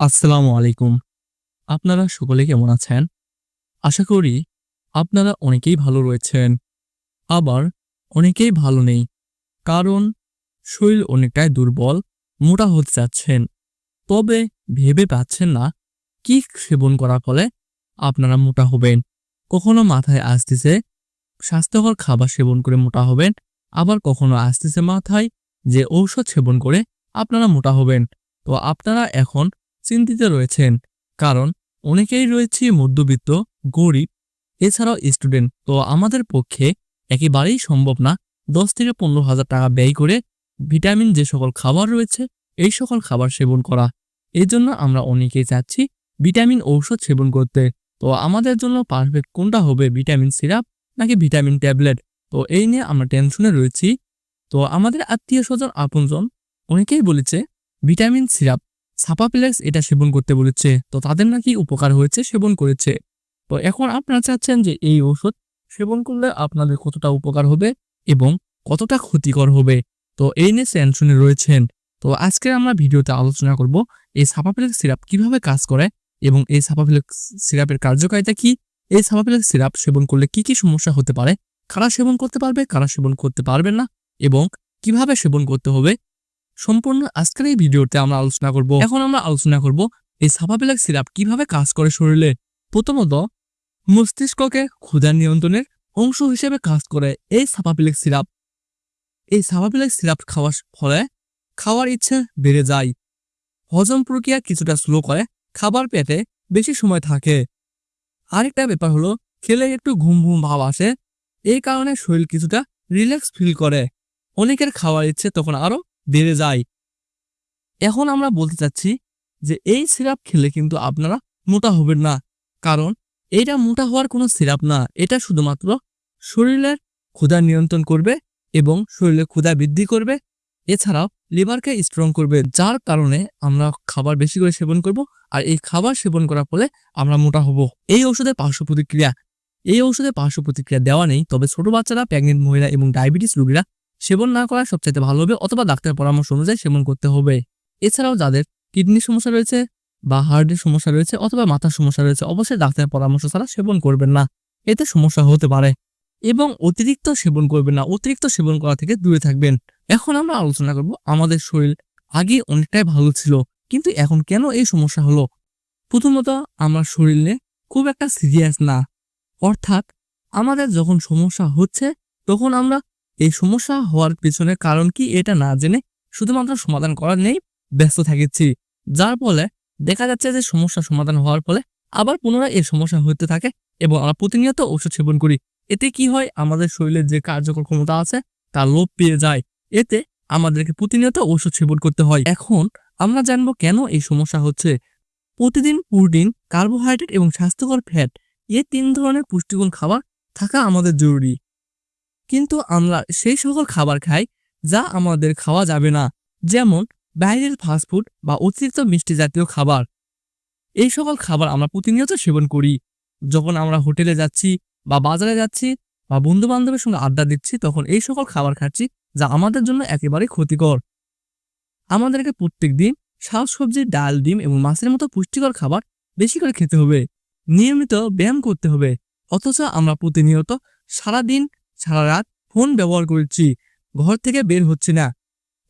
আসসালামু আলাইকুম। আপনারা সকলে কেমন আছেন? আশা করি আপনারা অনেকেই ভালো রয়েছেন। আবার অনেকেই ভালো নেই, কারণ শরীর অনেকটাই দুর্বল, মোটা হতে যাচ্ছেন। তবে ভেবে পাচ্ছেন না কি সেবন করার ফলে আপনারা মোটা হবেন। কখনো মাথায় আসতেছে স্বাস্থ্যকর খাবার সেবন করে মোটা হবেন, আবার কখনো আসতেছে মাথায় যে ঔষধ সেবন করে আপনারা মোটা হবেন। তো আপনারা এখন চিন্তিত রয়েছেন। কারণ অনেকেই রয়েছে মধ্যবিত্ত, গরিব, এছাড়াও স্টুডেন্ট তো আমাদের পক্ষে একেবারেই সম্ভব না দশ থেকে পনেরো হাজার টাকা ব্যয় করে ভিটামিন যে সকল খাবার রয়েছে, এই সকল খাবার সেবন করা। এই জন্য আমরা অনেকেই চাচ্ছি ভিটামিন ঔষধ সেবন করতে। তো আমাদের জন্য পারফেক্ট কোনটা হবে ভিটামিন সিরাপ নাকি ভিটামিন ট্যাবলেট তো এই নিয়ে আমরা টেনশনে রয়েছি। তো আমাদের আত্মীয় স্বজন আপনজন অনেকেই বলেছে ভিটামিন সিরাপ সাপাপ্লেক্স এটা সেবন করতে বলেছে, তো তাদের নাকি উপকার হয়েছে, সেবন করেছে। তো এখন আপনারা চাচ্ছেন যে এই ওষুধ সেবন করলে আপনাদের কতটা উপকার হবে এবং কতটা ক্ষতিকর হবে? তো এই নিয়ে টেনশনে রয়েছেন। তো আজকে আমরা ভিডিওতে আলোচনা করব এই সাপাপ্লেক্স সিরাপ কীভাবে কাজ করে এবং এই সাপাপ্লেক্স সিরাপের কার্যকারিতা কি? এই সাপাপ্লেক্স সিরাপ সেবন করলে কি কি সমস্যা হতে পারে? কারা সেবন করতে পারবে, কারা সেবন করতে পারবে না এবং কীভাবে সেবন করতে হবে? সম্পূর্ণ আজকের এই ভিডিওতে আমরা আলোচনা করব। এখন আমরা আলোচনা করব এই সাপাবিলাক সিরাপ কীভাবে কাজ করে শরীরে। প্রথমত, মস্তিষ্ককে ক্ষুধা নিয়ন্ত্রণের অংশ হিসেবে কাজ করে এই সাপাপিলেক সিরাপ। এই সাপাপিলেক সিরাপ খাওয়ার ফলে খাওয়ার ইচ্ছে বেড়ে যায়। হজম প্রক্রিয়া কিছুটা স্লো করে, খাবার পেটে বেশি সময় থাকে। আরেকটা ব্যাপার হলো, খেলে একটু ঘুম ঘুম ভাব আসে, এই কারণে শরীর কিছুটা রিল্যাক্স ফিল করে। অনেকের খাওয়ার ইচ্ছে তখন আরও বেড়ে যায়। এখন আমরা বলতে চাচ্ছি যে এই সিরাপ খেলে কিন্তু আপনারা মোটা হবেন না। কারণ এটা মোটা হওয়ার কোনো সিরাপ না। এটা শুধুমাত্র শরীরের ক্ষুধা নিয়ন্ত্রণ করবে এবং শরীরে ক্ষুধা বৃদ্ধি করবে। এছাড়াও লিভারকে স্ট্রং করবে। যার কারণে আমরা খাবার বেশি করে সেবন করব আর এই খাবার সেবন করার ফলে আমরা মোটা হব। এই ওষুধের পার্শ্ব প্রতিক্রিয়া। এই ওষুধে পার্শ্ব প্রতিক্রিয়া দেওয়া নেই। তবে ছোট বাচ্চারা প্রেগনেন্ট মহিলা এবং ডায়াবেটিস রোগীরা সেবন না করা সবচাইতে ভালো হবে অথবা ডাক্তারের পরামর্শ অনুযায়ী সেবন করতে হবে। এছাড়াও যাদের কিডনির সমস্যা রয়েছে বা হার্টের সমস্যা রয়েছে অথবা মাথার সমস্যা রয়েছে, অবশ্যই ডাক্তারের পরামর্শ ছাড়া সেবন করবেন না। এতে সমস্যা হতে পারে এবং অতিরিক্ত সেবন করবেন না। অতিরিক্ত সেবন করা থেকে দূরে থাকবেন। এখন আমরা আলোচনা করব আমাদের শরীর আগে অনেকটাই ভালো ছিল, কিন্তু এখন কেন এই সমস্যা হলো? প্রথমত, আমার শরীরে খুব একটা সিরিয়াস না। অর্থাৎ আমাদের যখন সমস্যা হচ্ছে, তখন আমরা এই সমস্যা হওয়ার পেছনে কারণ কি এটা না জেনে শুধুমাত্র সমাধান করার নেই ব্যস্ত থাকেছি যার ফলে দেখা যাচ্ছে যে সমস্যা সমাধান হওয়ার ফলে আবার পুনরায় এই সমস্যা হতে থাকে এবং আমরা প্রতিনিয়ত ওষুধ সেবন করি। এতে কি হয়? আমাদের শরীরের যে কার্যকর ক্ষমতা আছে, তা লোপ পেয়ে যায়। এতে আমাদেরকে প্রতিনিয়ত ওষুধ সেবন করতে হয়। এখন আমরা জানব কেন এই সমস্যা হচ্ছে। প্রতিদিন প্রোটিন, কার্বোহাইড্রেট এবং স্বাস্থ্যকর ফ্যাট এই তিন ধরনের পুষ্টিগুণ খাবার থাকা আমাদের জরুরি। কিন্তু আমরা সেই সকল খাবার খাই যা আমাদের খাওয়া যাবে না, যেমন বাইরের ফাস্টফুড বা অতিরিক্ত মিষ্টি জাতীয় খাবার। এই সকল খাবার আমরা প্রতিনিয়ত সেবন করি। যখন আমরা হোটেলে যাচ্ছি বা বাজারে যাচ্ছি বা বন্ধু বান্ধবের সঙ্গে আড্ডা দিচ্ছি, তখন এই সকল খাবার খাচ্ছি যা আমাদের জন্য একেবারে ক্ষতিকর। আমাদেরকে প্রত্যেক দিন শাকসবজি ডাল, ডিম এবং মাছের মতো পুষ্টিকর খাবার বেশি করে খেতে হবে। নিয়মিত ব্যায়াম করতে হবে। অথচ আমরা প্রতিনিয়ত সারাদিন সারা রাত ফোন ব্যবহার করছি, ঘর থেকে বের হচ্ছে না।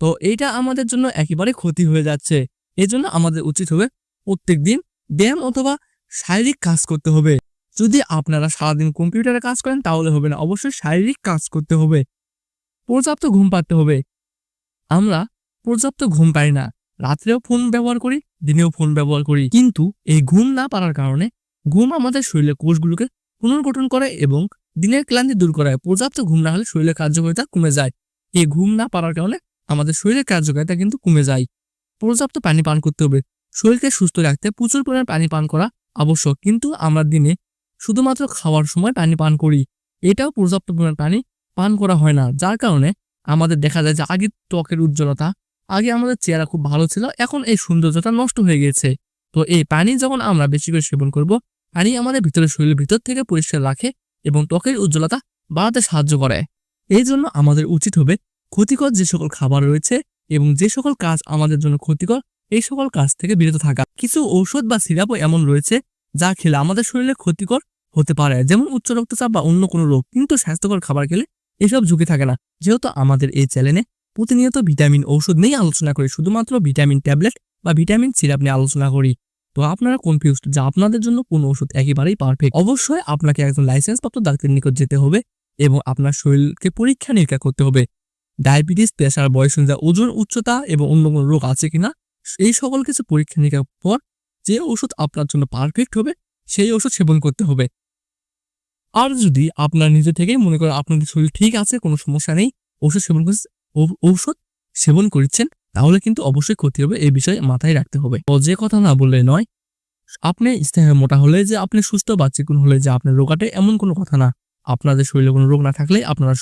তো এইটা আমাদের জন্য একেবারে ক্ষতি হয়ে যাচ্ছে। এজন্য আমাদের উচিত হবে প্রত্যেক দিন ব্যায়াম অথবা শারীরিক কাজ করতে হবে। যদি আপনারা সারাদিন কম্পিউটারে কাজ করেন, তাহলে হবে না, অবশ্যই শারীরিক কাজ করতে হবে। পর্যাপ্ত ঘুম পাতে হবে। আমরা পর্যাপ্ত ঘুম পাই না। রাত্রেও ফোন ব্যবহার করি, দিনেও ফোন ব্যবহার করি। কিন্তু এই ঘুম না পারার কারণে ঘুম আমাদের শরীরের কোষগুলোকে পুনর্গঠন করে এবং দিনের ক্লান্তি দূর করায়, পর্যাপ্ত ঘুম না হলে শরীরের কার্যকারিতা কমে যায়। এই ঘুম না পারার কারণে আমাদের শরীরের কার্যকারিতা কিন্তু কমে যায়। পর্যাপ্ত পানি পান করতে হবে। শরীরকে সুস্থ রাখতে প্রচুর পরিমাণে পানি পান করা আবশ্যক। কিন্তু আমরা দিনে শুধুমাত্র খাওয়ার সময় পানি পান করি। এটাও পর্যাপ্ত পরিমাণ পানি পান করা হয় না। যার কারণে আমাদের দেখা যায় যে আগে ত্বকের উজ্জ্বলতা, আগে আমাদের চেহারা খুব ভালো ছিল, এখন এই সৌন্দর্যটা নষ্ট হয়ে গেছে। তো এই পানি যখন আমরা বেশি করে সেবন করব, পানি আমাদের ভিতরে শরীরের ভিতর থেকে পরিষ্কার রাখে এবং ত্বকের উজ্জ্বলতা বাড়াতে সাহায্য করে। এই জন্য আমাদের উচিত হবে ক্ষতিকর যে সকল খাবার রয়েছে এবং যে সকল কাজ আমাদের জন্য ক্ষতিকর, এই সকল কাজ থেকে বিরত থাকা। কিছু ঔষধ বা সিরাপও এমন রয়েছে যা খেলে আমাদের শরীরে ক্ষতিকর হতে পারে, যেমন উচ্চ রক্তচাপ বা অন্য কোনো রোগ। কিন্তু স্বাস্থ্যকর খাবার খেলে এসব ঝুঁকি থাকে না। যেহেতু আমাদের এই চ্যানেলে প্রতিনিয়ত ভিটামিন ঔষধ নিয়ে আলোচনা করি, শুধুমাত্র ভিটামিন ট্যাবলেট বা ভিটামিন সিরাপ নিয়ে আলোচনা করি। তো আপনারা কনফিউজড যে আপনাদের জন্য কোন ওষুধ একেবারেই পারফেক্ট অবশ্যই আপনাকে একজন লাইসেন্সপ্রাপ্ত ডাক্তারের নিকট যেতে হবে এবং আপনার শরীরকে পরীক্ষা নিরীক্ষা করতে হবে। ডায়াবেটিস, প্রেশার বয়স অনুযায়ী ওজন উচ্চতা এবং অন্য কোনো রোগ আছে কিনা, এই সকল কিছু পরীক্ষা নিরীক্ষার পর যে ওষুধ আপনার জন্য পারফেক্ট হবে, সেই ওষুধ সেবন করতে হবে। আর যদি আপনার নিজে থেকেই মনে করেন আপনাদের শরীর ঠিক আছে, কোনো সমস্যা নেই, ওষুধ সেবন করছে ঔষধ সেবন করছেন তাহলে কিন্তু অবশ্যই ক্ষতি হবে, এই বিষয়ে মাথায় রাখতে হবে। তো যে কথা না বললে নয়, আপনি স্নেহে মোটা হলে যে আপনি সুস্থ বা চিকুন হলে যে আপনার রোগাটে এমন কোনো কথা না। আপনাদের শরীরে কোনো রোগ না থাকলে আপনারা